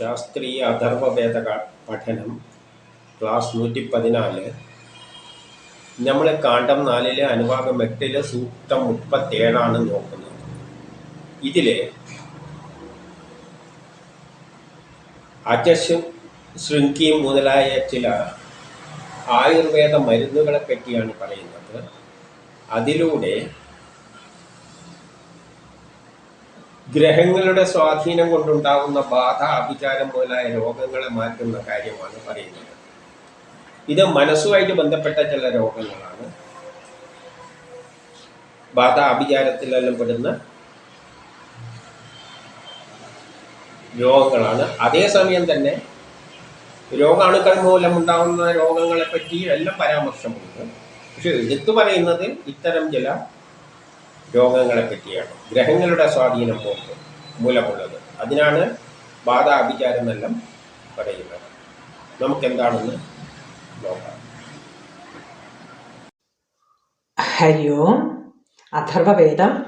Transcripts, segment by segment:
ശാസ്ത്രീയ അഥർവവേദ പഠനം ക്ലാസ് നൂറ്റി പതിനാല് നമ്മൾ കാണ്ഡം നാലിലെ അനുഭാഗം എട്ടിലെ സൂക്തം മുപ്പത്തേഴാണ് നോക്കുന്നത്. ഇതിൽ അജശു ശൃംഖി മുതലായ ചില ആയുർവേദ മരുന്നുകളെ പറ്റിയാണ് പറയുന്നത്. അതിലൂടെ ഗ്രഹങ്ങളുടെ സ്വാധീനം കൊണ്ടുണ്ടാകുന്ന ബാധ അഭിചാരം മുതലായ രോഗങ്ങളെ മാറ്റുന്ന കാര്യമാണ് പറയുന്നത്. ഇത് മനസ്സുമായിട്ട് ബന്ധപ്പെട്ട ചില രോഗങ്ങളാണ്. ബാധ അഭിചാരത്തിലെല്ലാം പെടുന്ന രോഗങ്ങളാണ്. അതേസമയം തന്നെ രോഗാണുക്കൾ മൂലം ഉണ്ടാകുന്ന രോഗങ്ങളെ പറ്റി എല്ലാം പരാമർശമുണ്ട്. പക്ഷെ എടുത്തു പറയുന്നത് ഇത്തരം ചില രോഗങ്ങളെ പറ്റിയാണ് ഗ്രഹങ്ങളുടെ സ്വാധീനം മൂലം മൂലമുള്ളത്. അതിനാണ് ബാധ അഭിചാരം എന്നെല്ലാം പറയുന്നത്. നമുക്കെന്താണെന്ന് നോക്കാം. ഹരി ഓം. അഥർവവേദം.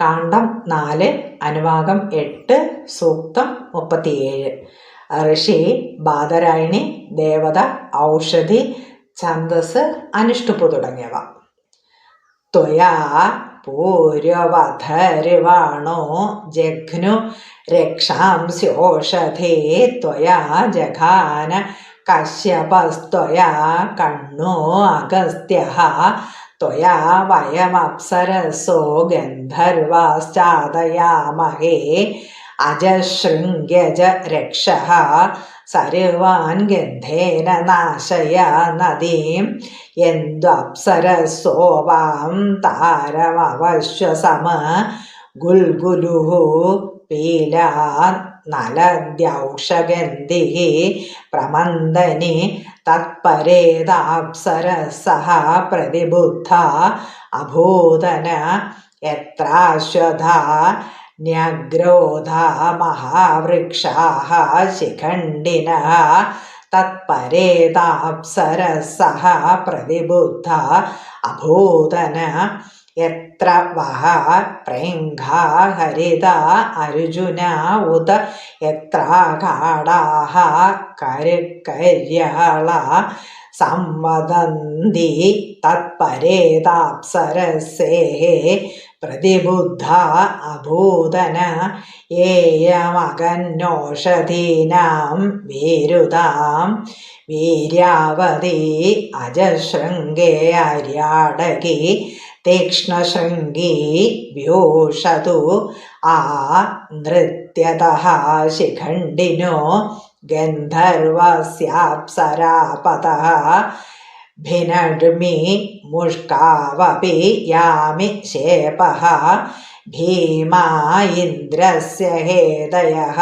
കാണ്ഡം നാല് അനുവാകം എട്ട് സൂക്തം മുപ്പത്തിയേഴ്. ഋഷി ബാധരായണി ദേവത ഔഷധി ഛന്ദസ് അനുഷ്ടുപ്പ് തുടങ്ങിയവ. ത്വയാ पूर्यवधर्वाणो जघ्नु रक्षांस्योषधे त्वया जघान कश्यपस्त्वया कण्णो अगस्त्यः त्वया वयमप्सरसो गन्धर्वाश्चादयामहे അജശൃംഗ്യജ രക്ഷ സർവാൻ ഗന്ധേന നാശയ നദീം എന്ത്വപ്സരസോവാം താരമവശ്വസമ ഗുൽഗുലുഹു പീലാർ നലദ്യൗഷഗന്ധിः പ്രമന്ദനി തത്പരേതാപ്സരസः പ്രതിബുദ്ധ അഭൂതന എത്രാശ്വധ न्यग्रोधा महावृक्षाः शिखण्डिनः तत्परेदाप्सरसः प्रतिबुद्धा अभूदन എത്ര വഹ പ്രേംഘാ ഹരിത അർജുന ഉത എത്ര കാടാഹ കരുക്കരിയള സംവദന്തി തത്പരേതാപ്സരസേ പ്രതിബുദ്ധ അഭൂതന ഏയമകന്നോഷധീനാം വീരുതാം വീര്യാവതി അജശൃംഗേ അര്യാടകി തീക്ഷ്ണശൃംഗീ വ്യോഷതു ആ നൃത്യതഃ ശിഖണ്ഡിനോ ഗന്ധർവസ്യാപ്സരാപതः ഭിനഡ്മി മുഷ്കാവപി യാമി ശേപः ഭീമാ ഇന്ദ്രസ്യ ഹേതയः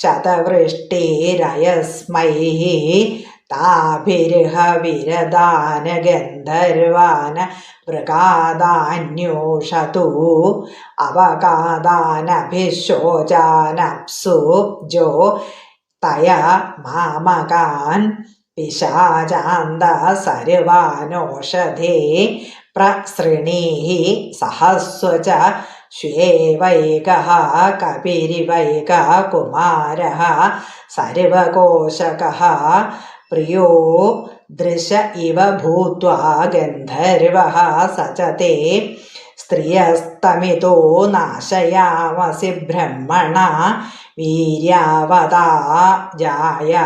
ശതവൃഷ്ടിരയസ്മൈ मृगादान्योषतु अवगादानभिशोचानप्सु जो तया मामकान् पिशाचान्दः सर्वानोषधे प्रसृणीः सहस्व च श्वेवैकः कपिरिवैकः कुमारः सर्वकोशकः प्रियो दृश इव भूत्वा गन्धर्वः सचते। स्त्रियस्तमितो नाशयामसि ब्रह्मणा, वीर्यावदा जाय।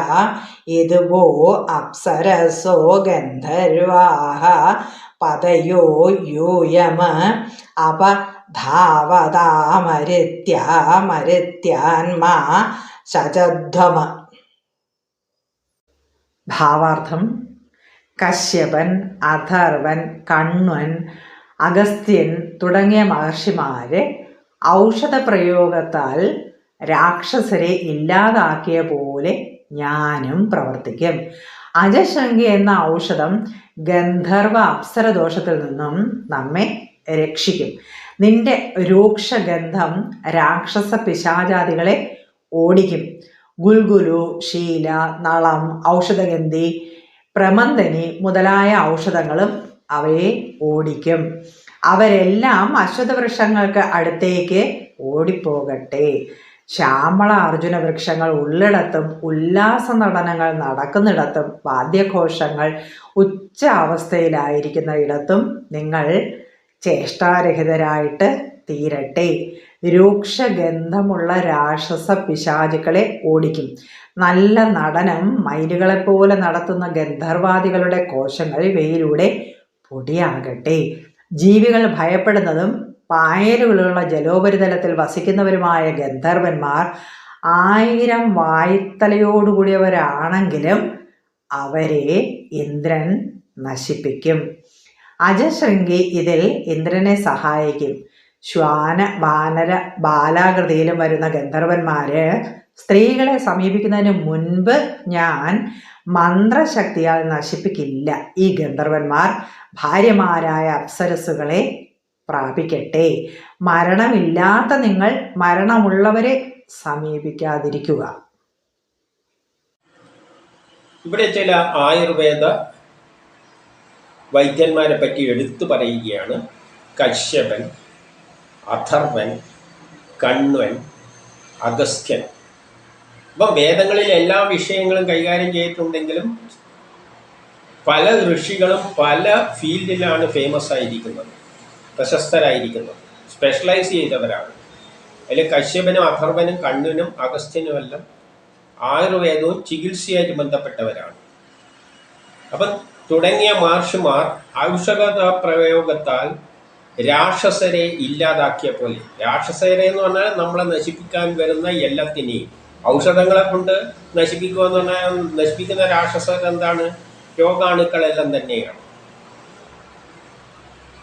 इद्वो अप्सरसो गन्धर्वाः, पदयो यूयम अपधावदामरित्या, मरित्यान्मा सजध्वम ഭാവാർത്ഥം കശ്യപൻ അഥർവൻ കണ്വൻ അഗസ്ത്യൻ തുടങ്ങിയ മഹർഷിമാരെ ഔഷധ പ്രയോഗത്താൽ രാക്ഷസരെ ഇല്ലാതാക്കിയ പോലെ ഞാനും പ്രവർത്തിക്കും. അജശങ്കി എന്ന ഔഷധം ഗന്ധർവ അപ്സരദോഷത്തിൽ നിന്നും നമ്മെ രക്ഷിക്കും. നിന്റെ രൂക്ഷഗന്ധം രാക്ഷസ പിശാചാദികളെ ഓടിക്കും. ഗുൽഗുലു ശീല നളം ഔഷധഗന്ധി പ്രമന്ദനി മുതലായ ഔഷധങ്ങളും അവയെ ഓടിക്കും. അവരെല്ലാം അശ്വതവൃക്ഷങ്ങൾക്ക് അടുത്തേക്ക് ഓടിപ്പോകട്ടെ. ശ്യാമള അർജുന വൃക്ഷങ്ങൾ ഉള്ളിടത്തും ഉല്ലാസ നടനങ്ങൾ നടക്കുന്നിടത്തും വാദ്യഘോഷങ്ങൾ ഉച്ച അവസ്ഥയിലായിരിക്കുന്ന ഇടത്തും നിങ്ങൾ ചേഷ്ടാരഹിതരായിട്ട് തീരട്ടെ. രൂക്ഷഗന്ധമുള്ള രാക്ഷസ പിശാചുക്കളെ ഓടിക്കും. നല്ല നടനം മയിലുകളെപ്പോലെ നടത്തുന്ന ഗന്ധർവാദികളുടെ കോശങ്ങൾ ഇവയിലൂടെ പൊടിയാകട്ടെ. ജീവികൾ ഭയപ്പെടുന്നതും പായലുകളുള്ള ജലോപരിതലത്തിൽ വസിക്കുന്നവരുമായ ഗന്ധർവന്മാർ ആയിരം വായ്ത്തലയോടുകൂടിയവരാണെങ്കിലും അവരെ ഇന്ദ്രൻ നശിപ്പിക്കും. അജശൃംഗി ഇതിൽ ഇന്ദ്രനെ സഹായിക്കും. ശ്വാന വാനര ബാലാകൃതിയിലും വരുന്ന ഗന്ധർവന്മാര് സ്ത്രീകളെ സമീപിക്കുന്നതിന് മുൻപ് ഞാൻ മന്ത്രശക്തിയാൽ നശിപ്പിക്കില്ല. ഈ ഗന്ധർവന്മാർ ഭാര്യമാരായ അപ്സരസുകളെ പ്രാപിക്കട്ടെ. മരണമില്ലാത്ത നിങ്ങൾ മരണമുള്ളവരെ സമീപിക്കാതിരിക്കുക. ഇവിടെ ചില ആയുർവേദ വൈദ്യന്മാരെ പറ്റി എടുത്തു പറയുകയാണ് കശ്യപൻ. അഥർവൻ കണ്വൻ അഗസ്ത്യൻ. അപ്പം വേദങ്ങളിൽ എല്ലാ വിഷയങ്ങളും കൈകാര്യം ചെയ്തിട്ടുണ്ടെങ്കിലും പല ഋഷികളും പല ഫീൽഡിലാണ് ഫേമസ് ആയിരിക്കുന്നത് പ്രശസ്തരായിരിക്കുന്നത് സ്പെഷ്യലൈസ് ചെയ്തവരാണ്. അതിൽ കശ്യപനും അഥർവനും കണ്ണനും അഗസ്ത്യനും എല്ലാം ആയുർവേദവും ചികിത്സയായിട്ട് ബന്ധപ്പെട്ടവരാണ്. അപ്പം തുടങ്ങിയ മാർഷുമാർ ഔഷധ പ്രയോഗത്താൽ രാക്ഷസരെ ഇല്ലാതാക്കിയ പോലെ. രാക്ഷസരെ എന്ന് പറഞ്ഞാൽ നമ്മളെ നശിപ്പിക്കാൻ വരുന്ന എല്ലാത്തിനെയും. ഔഷധങ്ങളെ കൊണ്ട് നശിപ്പിക്കുക എന്ന് പറഞ്ഞാൽ നശിപ്പിക്കുന്ന രാക്ഷസർ എന്താണ്? രോഗാണുക്കളെല്ലാം തന്നെയാണ്.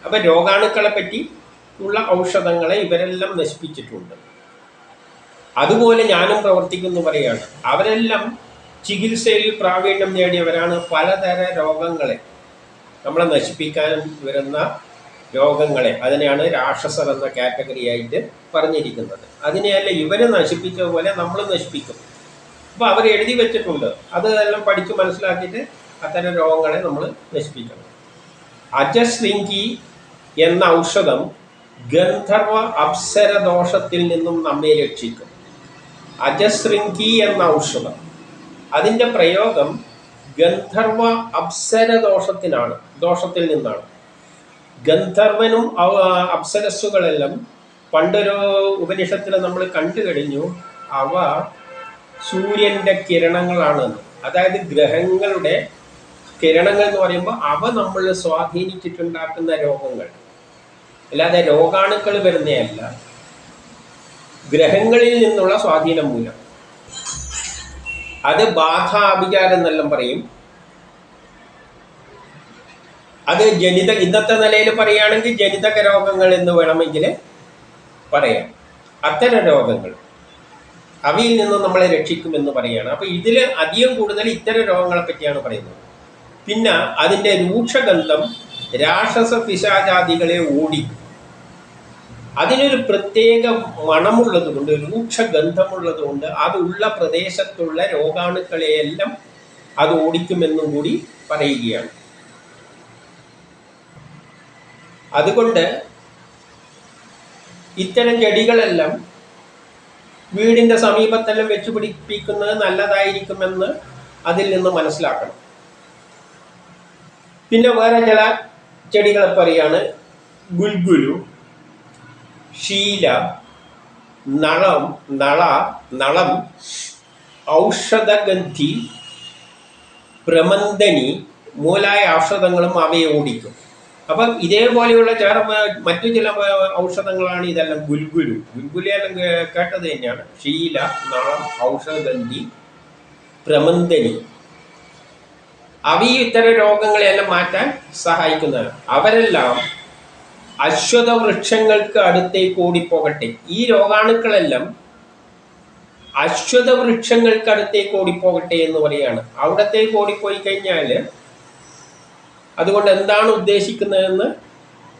അപ്പൊ രോഗാണുക്കളെ പറ്റി ഉള്ള ഔഷധങ്ങളെ ഇവരെല്ലാം നശിപ്പിച്ചിട്ടുണ്ട്. അതുപോലെ ഞാനും പ്രവർത്തിക്കുന്നു പറയാണ് അവരെല്ലാം ചികിത്സയിൽ പ്രാവീണ്യം നേടിയവരാണ് പലതര രോഗങ്ങളെ നമ്മളെ നശിപ്പിക്കാൻ വരുന്ന രോഗങ്ങളെ അതിനെയാണ് രാക്ഷസർ എന്ന കാറ്റഗറി ആയിട്ട് പറഞ്ഞിരിക്കുന്നത്. അതിനെയല്ല ഇവരെ നശിപ്പിച്ചതുപോലെ നമ്മൾ നശിപ്പിക്കും. അപ്പോൾ അവർ എഴുതി വെച്ചിട്ടുണ്ട്. അതെല്ലാം പഠിച്ച് മനസ്സിലാക്കിയിട്ട് അത്തരം രോഗങ്ങളെ നമ്മൾ നശിപ്പിക്കണം. അജശൃംഗി എന്ന ഔഷധം ഗന്ധർവ അപ്സര ദോഷത്തിൽ നിന്നും നമ്മെ രക്ഷിക്കും. അജശൃംഗി എന്ന ഔഷധം. അതിന്റെ പ്രയോഗം ഗന്ധർവ അപ്സര ദോഷത്തിനാണ് ദോഷത്തിൽ നിന്നാണ്. ഗന്ധർവനും അപ്സരസ്സുകളെല്ലാം പണ്ടൊരു ഉപനിഷത്തിൽ നമ്മൾ കണ്ടു കഴിഞ്ഞു അവ സൂര്യന്റെ കിരണങ്ങളാണെന്ന് അതായത് ഗ്രഹങ്ങളുടെ കിരണങ്ങൾ എന്ന് പറയുമ്പോൾ അവ നമ്മൾ സ്വാധീനിച്ചിട്ടുണ്ടാക്കുന്ന രോഗങ്ങൾ. അല്ലാതെ രോഗാണുക്കൾ വരുന്നതല്ല ഗ്രഹങ്ങളിൽ നിന്നുള്ള സ്വാധീനം മൂലം. അത് ബാധ അഭിചാരം എന്നെല്ലാം പറയും. അത് ജനിത ഇന്നത്തെ നിലയിൽ പറയുകയാണെങ്കിൽ ജനിതക രോഗങ്ങൾ എന്ന് വേണമെങ്കിൽ പറയാം. അത്തരം രോഗങ്ങൾ. അവയിൽ നിന്നും നമ്മളെ രക്ഷിക്കുമെന്ന് പറയുകയാണ്. അപ്പോൾ ഇതിൽ അധികം കൂടുതൽ ഇത്തരം രോഗങ്ങളെ പറ്റിയാണ് പറയുന്നത്. പിന്നെ അതിന്റെ രൂക്ഷഗന്ധം രാക്ഷസ പിശാചാദികളെ ഓടി അതിനൊരു പ്രത്യേക മണമുള്ളത് കൊണ്ട് രൂക്ഷഗന്ധമുള്ളത് കൊണ്ട് അതുള്ള പ്രദേശത്തുള്ള രോഗാണുക്കളെയെല്ലാം അത് ഓടിക്കുമെന്നും കൂടി പറയുകയാണ്. അതുകൊണ്ട് ഇത്തരം ചെടികളെല്ലാം വീടിന്റെ സമീപത്തെല്ലാം വെച്ച് പിടിപ്പിക്കുന്നത് നല്ലതായിരിക്കുമെന്ന് അതിൽ നിന്ന് മനസ്സിലാക്കണം. പിന്നെ വേറെ ചില ചെടികളെ പറയാണ് ഗുൽഗുലു ശീല നളം നള നളം ഔഷധഗന്ധി പ്രമന്ദനി മൂലായ ഔഷധങ്ങളും അവയെ ഓടിക്കും. അപ്പം ഇതേപോലെയുള്ള ചേർ മറ്റു ചില ഔഷധങ്ങളാണ് ഇതെല്ലാം ഗുൽഗുലു. ഗുൽഗുലെല്ലാം കേട്ടത് തന്നെയാണ്. ഷീല നളം ഔഷധഗന്ധി പ്രമന്ദനി അവ ഈ ഇത്തരം രോഗങ്ങളെല്ലാം മാറ്റാൻ സഹായിക്കുന്നതാണ്. അവരെല്ലാം അശ്വത വൃക്ഷങ്ങൾക്ക് അടുത്തേക്ക് ഓടിപ്പോകട്ടെ. ഈ രോഗാണുക്കളെല്ലാം അശ്വത വൃക്ഷങ്ങൾക്ക് അടുത്തേക്ക് ഓടിപ്പോകട്ടെ എന്ന് പറയാണ് അവിടത്തേക്ക് ഓടിപ്പോയി കഴിഞ്ഞാൽ അതുകൊണ്ട് എന്താണ് ഉദ്ദേശിക്കുന്നതെന്ന്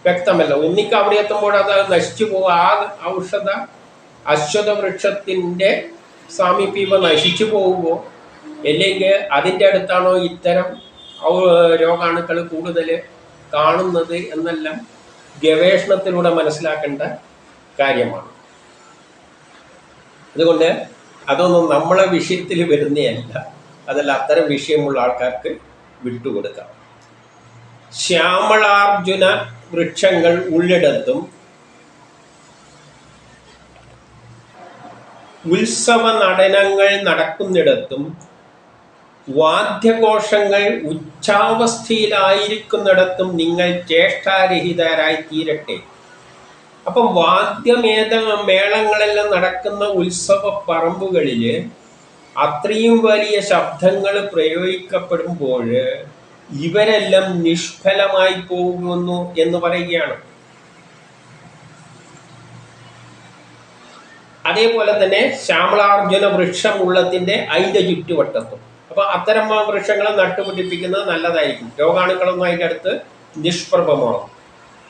വ്യക്തമല്ല. ഒന്നിക്ക് അവിടെ എത്തുമ്പോൾ അത് നശിച്ചു പോകും. ആ ഔഷധ അശ്വത വൃക്ഷത്തിന്റെ സാമീപ്യം നശിച്ചു പോകുമോ? അല്ലെങ്കിൽ അതിന്റെ അടുത്താണോ ഇത്തരം രോഗാണുക്കൾ കൂടുതൽ കാണുന്നത് എന്നെല്ലാം ഗവേഷണത്തിലൂടെ മനസ്സിലാക്കേണ്ട കാര്യമാണ്. അതുകൊണ്ട് അതൊന്നും നമ്മളെ വിഷയത്തിൽ വരുന്നതല്ല. അതല്ല അത്തരം വിഷയമുള്ള ആൾക്കാർക്ക് വിട്ടുകൊടുക്കാം. ശ്യാമളാർജുന വൃക്ഷങ്ങൾ ഉള്ളിടത്തും ഉത്സവ നടനങ്ങൾ നടക്കുന്നിടത്തും വാദ്യഘോഷങ്ങൾ ഉച്ചാവസ്ഥയിലായിരിക്കുന്നിടത്തും നിങ്ങൾ ചേഷ്ടാരഹിതരായി തീരട്ടെ അപ്പം വാദ്യമേത മേളങ്ങളെല്ലാം നടക്കുന്ന ഉത്സവ പറമ്പുകളിൽ അത്രയും വലിയ ശബ്ദങ്ങൾ പ്രയോഗിക്കപ്പെടുമ്പോൾ ഇവരെല്ലാം നിഷ്ഫലമായി പോകുന്നു എന്ന് പറയുകയാണ്. അതേപോലെ തന്നെ ശ്യാമളാർജുന വൃക്ഷം ഉള്ളത്തിന്റെ അതിന്റെ ചുറ്റുവട്ടത്തും. അപ്പൊ അത്തരം വൃക്ഷങ്ങളെ നട്ടുപിടിപ്പിക്കുന്നത് നല്ലതായിരിക്കും. രോഗാണുക്കളൊന്നും അതിന്റെ അടുത്ത് നിഷ്പ്രഭമാകും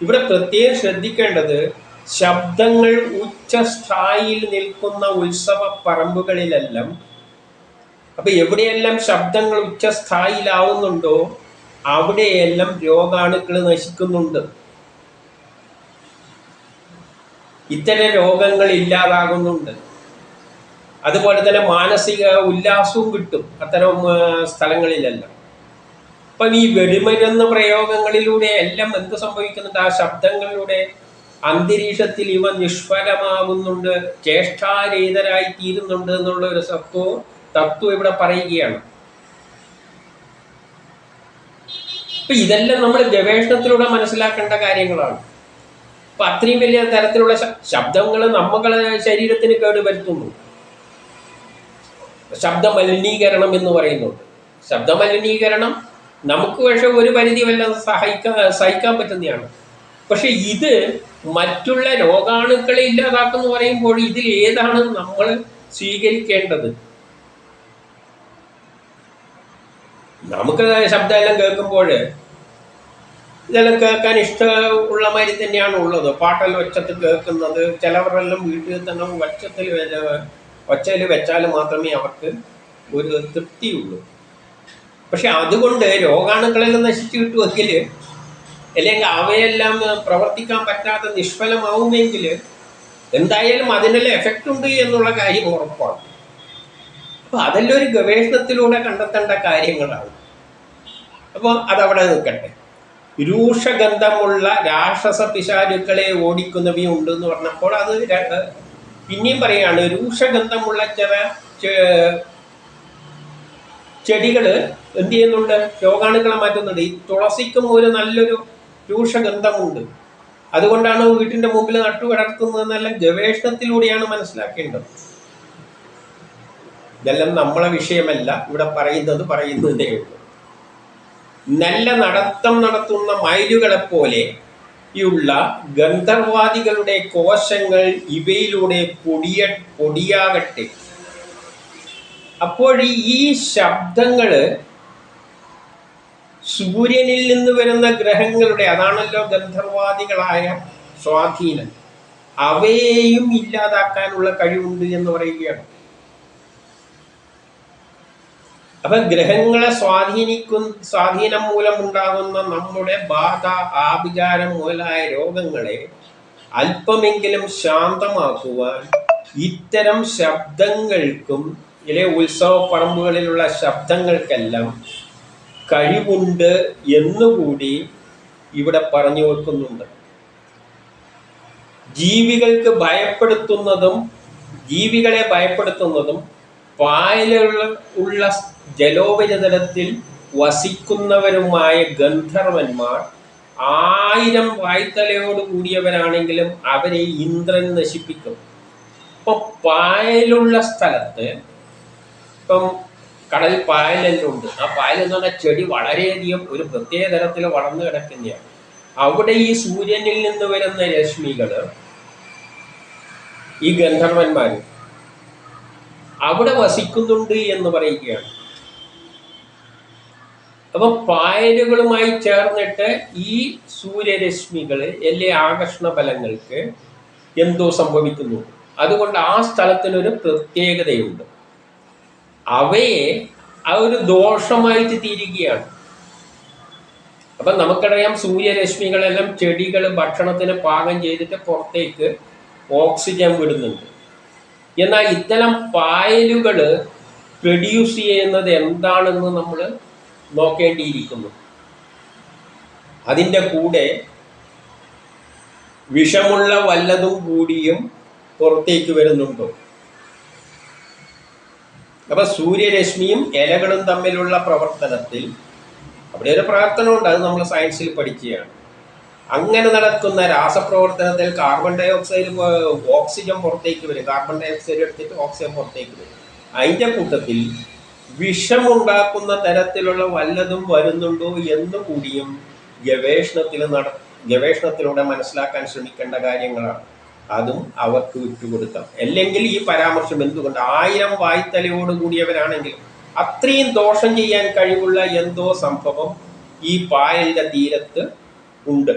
ഇവിടെ പ്രത്യേകം ശ്രദ്ധിക്കേണ്ടത് ശബ്ദങ്ങൾ ഉച്ചസ്ഥായിയിൽ നിൽക്കുന്ന ഉത്സവ പറമ്പുകളിലെല്ലാം അപ്പൊ എവിടെയെല്ലാം ശബ്ദങ്ങൾ ഉച്ചസ്ഥായിലാവുന്നുണ്ടോ അവിടെയെല്ലാം രോഗാണുക്കൾ നശിക്കുന്നുണ്ട്. ഇത്തരം രോഗങ്ങൾ ഇല്ലാതാകുന്നുണ്ട്. അതുപോലെ തന്നെ മാനസിക ഉല്ലാസവും കിട്ടും അത്തരം സ്ഥലങ്ങളിലെല്ലാം. അപ്പം ഈ വെടിമരുന്ന് പ്രയോഗങ്ങളിലൂടെ എല്ലാം എന്ത് സംഭവിക്കുന്നുണ്ട്? ആ ശബ്ദങ്ങളിലൂടെ അന്തരീക്ഷത്തിൽ ഇവ നിഷ്ഫലമാകുന്നുണ്ട് ചേഷ്ടാരഹിതരായി തീരുന്നുണ്ട് എന്നുള്ള ഒരു സത്വവും തത്വം ഇവിടെ പറയുകയാണ്. അപ്പൊ ഇതെല്ലാം നമ്മൾ ഗവേഷണത്തിലൂടെ മനസ്സിലാക്കേണ്ട കാര്യങ്ങളാണ്. അപ്പൊ അത്രയും വലിയ തരത്തിലുള്ള ശബ്ദങ്ങൾ നമ്മളെ ശരീരത്തിന് കേട് വരുത്തുന്നു. ശബ്ദ മലിനീകരണം എന്ന് പറയുന്നുണ്ട്. ശബ്ദ മലിനീകരണം നമുക്ക് പക്ഷെ ഒരു പരിധി വല്ല സഹിക്കാൻ സഹിക്കാൻ പറ്റുന്നതാണ്. പക്ഷെ ഇത് മറ്റുള്ള രോഗാണുക്കളെ ഇല്ലാതാക്കുന്നു പറയുമ്പോൾ ഇതിൽ ഏതാണ് നമ്മൾ സ്വീകരിക്കേണ്ടത്? നമുക്ക് ശബ്ദമെല്ലാം കേൾക്കുമ്പോൾ ഇതെല്ലാം കേൾക്കാൻ ഇഷ്ടമുള്ള മാതിരി തന്നെയാണ് ഉള്ളത്. പാട്ടെല്ലാം ഒച്ചത്തിൽ കേൾക്കുന്നത്. ചിലവരെല്ലാം വീട്ടിൽ തന്നെ ഒച്ചത്തിൽ ഒച്ചയിൽ വെച്ചാൽ മാത്രമേ അവർക്ക് ഒരു തൃപ്തിയുള്ളൂ. പക്ഷെ അതുകൊണ്ട് രോഗാണുക്കളെല്ലാം നശിച്ചു കിട്ടുമെങ്കിൽ അല്ലെങ്കിൽ അവയെല്ലാം പ്രവർത്തിക്കാൻ പറ്റാതെ നിഷ്ഫലമാവുമെങ്കിൽ എന്തായാലും അതിനെല്ലാം എഫക്റ്റ് ഉണ്ട് എന്നുള്ള കാര്യം ഉറപ്പാണ്. അപ്പോൾ അതെല്ലാം ഒരു ഗവേഷണത്തിലൂടെ കണ്ടെത്തേണ്ട കാര്യങ്ങളാണ്. അപ്പോൾ അതവിടെ നിൽക്കട്ടെ. രൂക്ഷഗന്ധമുള്ള രാക്ഷസ പിശാചുക്കളെ ഓടിക്കുന്നവയും ഉണ്ട് എന്ന് പറഞ്ഞപ്പോൾ അത് പിന്നെയും പറയാണ് രൂക്ഷഗന്ധമുള്ള ചില ചെടികൾ എന്ത് ചെയ്യുന്നുണ്ട്? രോഗാണുക്കളെ മാറ്റുന്നുണ്ട്. ഈ തുളസിക്കും ഒരു നല്ലൊരു രൂക്ഷഗന്ധമുണ്ട് അതുകൊണ്ടാണ് വീട്ടിന്റെ മുമ്പിൽ നട്ടു കിടക്കുന്നതെന്നെല്ലാം ഗവേഷണത്തിലൂടെയാണ് മനസ്സിലാക്കേണ്ടത്. ഇതെല്ലാം നമ്മളെ വിഷയമല്ല. ഇവിടെ പറയുന്നത് പറയുന്നതേ ഉള്ളൂ. നല്ല നടത്തം നടത്തുന്ന മയിലുകളെപ്പോലെ യുള്ള ഗന്ധർവാദികളുടെ കോശങ്ങൾ ഇവയിലൂടെ പൊടിയ പൊടിയാകട്ടെ. അപ്പോൾ ഈ ശബ്ദങ്ങൾ സൂര്യനിൽ നിന്ന് വരുന്ന ഗ്രഹങ്ങളുടെ അതാണല്ലോ ഗന്ധർവാദികളായ സ്വാധീനം അവയെയും ഇല്ലാതാക്കാനുള്ള കഴിവുണ്ട് എന്ന് പറയുകയാണ്. അപ്പൊ ഗ്രഹങ്ങളെ സ്വാധീനിക്കുന്ന സ്വാധീനം മൂലമുണ്ടാകുന്ന നമ്മുടെ ബാധ ആഭിചാരം മുതലായ രോഗങ്ങളെ അല്പമെങ്കിലും ശാന്തമാക്കുവാൻ ഇത്തരം ശബ്ദങ്ങൾക്കും ഇലെ ഉത്സവ പറമ്പുകളിലുള്ള ശബ്ദങ്ങൾക്കെല്ലാം കഴിവുണ്ട് എന്നുകൂടി ഇവിടെ പറഞ്ഞു വെക്കുന്നുണ്ട് ജീവികൾക്ക് ഭയപ്പെടുത്തുന്നതും ജീവികളെ ഭയപ്പെടുത്തുന്നതും പായലുള്ള ഉള്ള ജലോപരിതലത്തിൽ വസിക്കുന്നവരുമായ ഗന്ധർവന്മാർ ആയിരം വായ്ത്തലയോട് കൂടിയവരാണെങ്കിലും അവരെ ഇന്ദ്രൻ നശിപ്പിക്കും. ഇപ്പൊ പായലുള്ള സ്ഥലത്ത് ഇപ്പം കടൽ പായലെല്ലാം ഉണ്ട് ആ പായൽ എന്ന് പറഞ്ഞാൽ ചെടി വളരെയധികം ഒരു പ്രത്യേക തരത്തിൽ വളർന്നു കിടക്കുന്നതാണ്. അവിടെ ഈ സൂര്യനിൽ നിന്ന് വരുന്ന രശ്മികൾ ഈ ഗന്ധർവന്മാർ അവിടെ വസിക്കുന്നുണ്ട് എന്ന് പറയുകയാണ്. അപ്പൊ പായലുകളുമായി ചേർന്നിട്ട് ഈ സൂര്യരശ്മികൾ എല്ലാ ആകർഷണ ബലങ്ങൾക്ക് എന്തോ സംഭവിക്കുന്നു. അതുകൊണ്ട് ആ സ്ഥലത്തിനൊരു പ്രത്യേകതയുണ്ട്. അവയെ ആ ഒരു ദോഷമായിട്ട് തീരുകയാണ്. അപ്പം നമുക്കറിയാം സൂര്യരശ്മികളെല്ലാം ചെടികൾ ഭക്ഷണത്തിന് പാകം ചെയ്തിട്ട് പുറത്തേക്ക് ഓക്സിജൻ വിടുന്നുണ്ട്. എന്നാൽ ഇത്തരം പായലുകൾ പ്രൊഡ്യൂസ് ചെയ്യുന്നത് എന്താണെന്ന് നമ്മൾ നോക്കേണ്ടിയിരിക്കുന്നു. അതിന്റെ കൂടെ വിഷമുള്ള വല്ലതും കൂടിയും പുറത്തേക്ക് വരുന്നുണ്ടോ? അപ്പൊ സൂര്യരശ്മിയും ഇലകളും തമ്മിലുള്ള പ്രവർത്തനത്തിൽ അവിടെ ഒരു പ്രാർത്ഥന ഉണ്ട് അത് നമ്മൾ സയൻസിൽ പഠിക്കുകയാണ്. അങ്ങനെ നടക്കുന്ന രാസപ്രവർത്തനത്തിൽ കാർബൺ ഡൈ ഓക്സൈഡ് ഓക്സിജൻ പുറത്തേക്ക് വരും. കാർബൺ ഡൈ ഓക്സൈഡ് എടുത്തിട്ട് ഓക്സിജൻ പുറത്തേക്ക് വരും. അതിന്റെ കൂട്ടത്തിൽ വിഷമുണ്ടാക്കുന്ന തരത്തിലുള്ള വല്ലതും വരുന്നുണ്ടോ എന്ന് കൂടിയും ഗവേഷണത്തിൽ നട ഗവേഷണത്തിലൂടെ മനസ്സിലാക്കാൻ ശ്രമിക്കേണ്ട കാര്യങ്ങളാണ്. അതും അവർക്ക് വിട്ടുകൊടുക്കാം. അല്ലെങ്കിൽ ഈ പരാമർശം എന്തുകൊണ്ട്? ആയിരം വായ്ത്തലയോട് കൂടിയവരാണെങ്കിൽ അത്രയും ദോഷം ചെയ്യാൻ കഴിവുള്ള എന്തോ സംഭവം ഈ പായലിന്റെ തീരത്ത് ഉണ്ട്.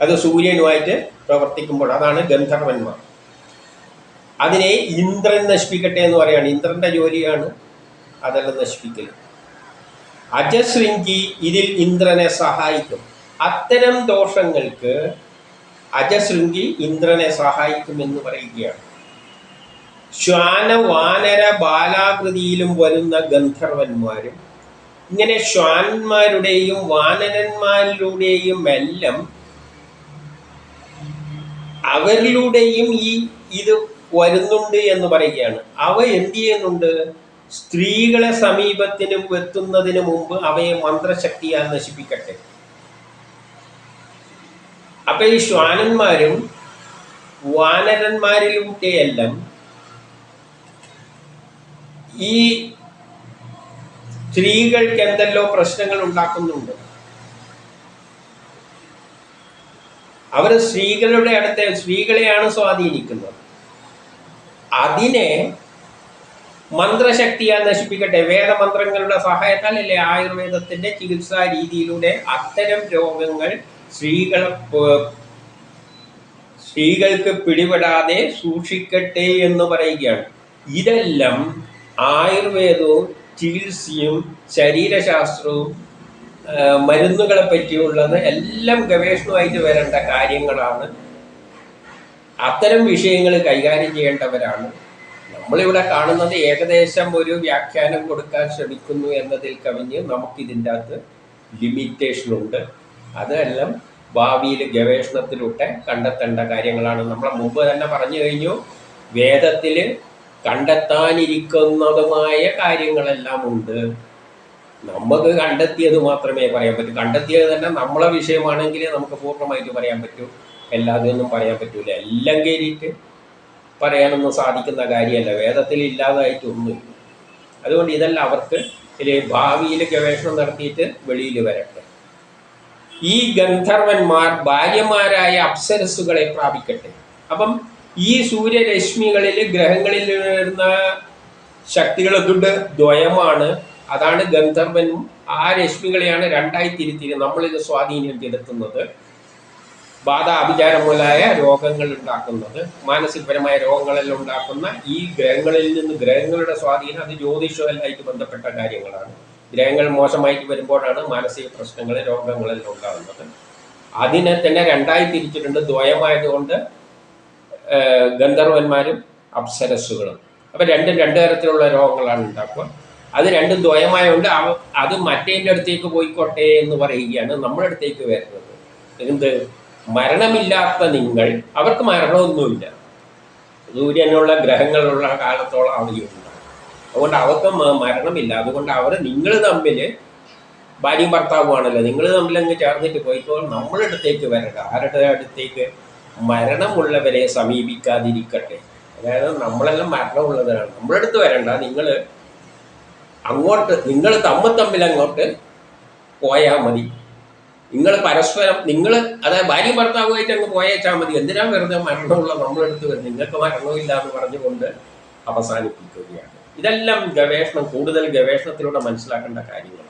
അത് സൂര്യനുമായിട്ട് പ്രവർത്തിക്കുമ്പോൾ അതാണ് ഗന്ധർവന്മാർ. അതിനെ ഇന്ദ്രൻ നശിപ്പിക്കട്ടെ എന്ന് പറയുകയാണ് ഇന്ദ്രന്റെ ജോലിയാണ് അതെല്ലാം നശിപ്പിക്കൽ അജശൃംഗി ഇതിൽ ഇന്ദ്രനെ സഹായിക്കും. അത്തരം ദോഷങ്ങൾക്ക് അജശൃങ്കി ഇന്ദ്രനെ സഹായിക്കുമെന്ന് പറയുകയാണ്. ശ്വാന വാനര ബാലാകൃതിയിലും വരുന്ന ഗന്ധർവന്മാരും ഇങ്ങനെ ശ്വാന്മാരുടെയും വാനരന്മാരിലൂടെയും എല്ലാം അവരിലൂടെയും ഈ ഇത് വരുന്നുണ്ട് എന്ന് പറയുകയാണ്. അവ എന്ത് ചെയ്യുന്നുണ്ട്? സ്ത്രീകളെ സമീപത്തിനും എത്തുന്നതിന് മുമ്പ് അവയെ മന്ത്രശക്തിയാൽ നശിപ്പിക്കട്ടെ. അപ്പൊ ഈ ശ്വാനന്മാരും വാനരന്മാരിലൂടെയെല്ലാം ഈ സ്ത്രീകൾക്ക് എന്തെല്ലോ പ്രശ്നങ്ങൾ ഉണ്ടാക്കുന്നുണ്ട്. അവർ സ്ത്രീകളുടെ അടുത്ത് സ്ത്രീകളെയാണ് സ്വാധീനിക്കുന്നത്. അതിനെ മന്ത്രശക്തിയാൽ നശിപ്പിക്കട്ടെ. വേദമന്ത്രങ്ങളുടെ സഹായത്താൽ അല്ലെ ആയുർവേദത്തിന്റെ ചികിത്സാ രീതിയിലൂടെ അത്തരം രോഗങ്ങൾ സ്ത്രീകൾ സ്ത്രീകൾക്ക് പിടിപെടാതെ സൂക്ഷിക്കട്ടെ എന്ന് പറയുകയാണ്. ഇതെല്ലാം ആയുർവേദവും ചികിത്സയും ശരീരശാസ്ത്രവും മരുന്നുകളെ പറ്റിയുള്ളത് എല്ലാം ഗവേഷണമായിട്ട് വരേണ്ട കാര്യങ്ങളാണ്. അത്തരം വിഷയങ്ങൾ കൈകാര്യം ചെയ്യേണ്ടവരാണ്. നമ്മളിവിടെ കാണുന്നത് ഏകദേശം ഒരു വ്യാഖ്യാനം കൊടുക്കാൻ ശ്രമിക്കുന്നു എന്നതിൽ കവിഞ്ഞ് നമുക്കിതിന്റെ അകത്ത് ലിമിറ്റേഷൻ ഉണ്ട്. അതെല്ലാം ഭാവിയിൽ ഗവേഷണത്തിലൂടെ കണ്ടെത്തേണ്ട കാര്യങ്ങളാണ്. നമ്മൾ മുമ്പ് തന്നെ പറഞ്ഞു കഴിഞ്ഞു വേദത്തിൽ കണ്ടെത്താനിരിക്കുന്നതുമായ കാര്യങ്ങളെല്ലാം ഉണ്ട്. നമുക്ക് കണ്ടെത്തിയത് മാത്രമേ പറയാൻ പറ്റൂ. കണ്ടെത്തിയത് തന്നെ നമ്മളെ വിഷയമാണെങ്കിൽ നമുക്ക് പൂർണമായിട്ട് പറയാൻ പറ്റൂ. എല്ലാതൊന്നും പറയാൻ പറ്റൂല. എല്ലാം കയറിയിട്ട് പറയാനൊന്നും സാധിക്കുന്ന കാര്യമല്ല. വേദത്തിൽ ഇല്ലാതായിട്ടൊന്നും അതുകൊണ്ട് ഇതെല്ലാം അവർക്ക് ഭാവിയിൽ ഗവേഷണം നടത്തിയിട്ട് വെളിയിൽ വരട്ടെ. ഈ ഗന്ധർവന്മാർ ഭാര്യമാരായ അപ്സരസ്സുകളെ പ്രാപിക്കട്ടെ. അപ്പം ഈ സൂര്യരശ്മികളിൽ ഗ്രഹങ്ങളിൽ വരുന്ന ശക്തികളൊക്കെ ദ്വയമാണ്. അതാണ് ഗന്ധർവനും ആ രശ്മികളെയാണ് രണ്ടായി തിരുത്തിരി നമ്മളിത് സ്വാധീനം ചെലുത്തുന്നത് ബാധ അഭിചാരം മുതലായ രോഗങ്ങൾ ഉണ്ടാക്കുന്നത് മാനസികപരമായ രോഗങ്ങളെല്ലാം ഉണ്ടാക്കുന്ന ഈ ഗ്രഹങ്ങളിൽ നിന്ന് ഗ്രഹങ്ങളുടെ സ്വാധീനം അത് ജ്യോതിഷവുമായിട്ട് ബന്ധപ്പെട്ട കാര്യങ്ങളാണ്. ഗ്രഹങ്ങൾ മോശമായിട്ട് വരുമ്പോഴാണ് മാനസിക പ്രശ്നങ്ങൾ രോഗങ്ങളെല്ലാം ഉണ്ടാകുന്നത്. അതിനെ തന്നെ രണ്ടായി തിരിച്ചിട്ടുണ്ട്. ദ്വയമായതുകൊണ്ട് ഗന്ധർവന്മാരും അപ്സരസ്സുകളും. അപ്പം രണ്ടും രണ്ട് തരത്തിലുള്ള രോഗങ്ങളാണ് ഉണ്ടാക്കുക. അത് രണ്ടും ദ്വയമായതുകൊണ്ട് അത് മറ്റേന്റെ അടുത്തേക്ക് പോയിക്കോട്ടെ എന്ന് പറയുകയാണ് നമ്മുടെ അടുത്തേക്ക് വരുന്നത്. എന്ത്? മരണമില്ലാത്ത നിങ്ങൾ അവർക്ക് മരണമൊന്നുമില്ല. സൂര്യനുള്ള ഗ്രഹങ്ങളുള്ള കാലത്തോളം അവധിയുണ്ട് അതുകൊണ്ട് അവർക്ക് മരണമില്ല. അതുകൊണ്ട് അവർ നിങ്ങൾ തമ്മിൽ ഭാര്യയും ഭർത്താവുമാണല്ലോ നിങ്ങൾ തമ്മിൽ അങ്ങ് ചേർന്നിട്ട് പോയിക്കോ നമ്മുടെ അടുത്തേക്ക് വരണ്ട. ആരുടെ അടുത്തേക്ക്? മരണമുള്ളവരെ സമീപിക്കാതിരിക്കട്ടെ. അതായത് നമ്മളെല്ലാം മരണമുള്ളവരാണ്. നമ്മുടെ അടുത്ത് വരണ്ട. നിങ്ങൾ അങ്ങോട്ട് നിങ്ങൾ തമ്മിൽ തമ്മിൽ അങ്ങോട്ട് പോയാൽ മതി. നിങ്ങൾ പരസ്പരം നിങ്ങൾ അതായത് ഭാര്യ ഭർത്താവുമായിട്ട് അങ്ങ് പോയേച്ചാൽ മതി. എന്തിനാ വെറുതെ മരണമുള്ള നമ്മളെടുത്ത് വരുന്നത്? നിങ്ങൾക്ക് മരണമില്ല എന്ന് പറഞ്ഞുകൊണ്ട് അവസാനിപ്പിക്കുകയാണ്. ഇതെല്ലാം ഗവേഷണം കൂടുതൽ ഗവേഷണത്തിലൂടെ മനസ്സിലാക്കേണ്ട കാര്യങ്ങളാണ്.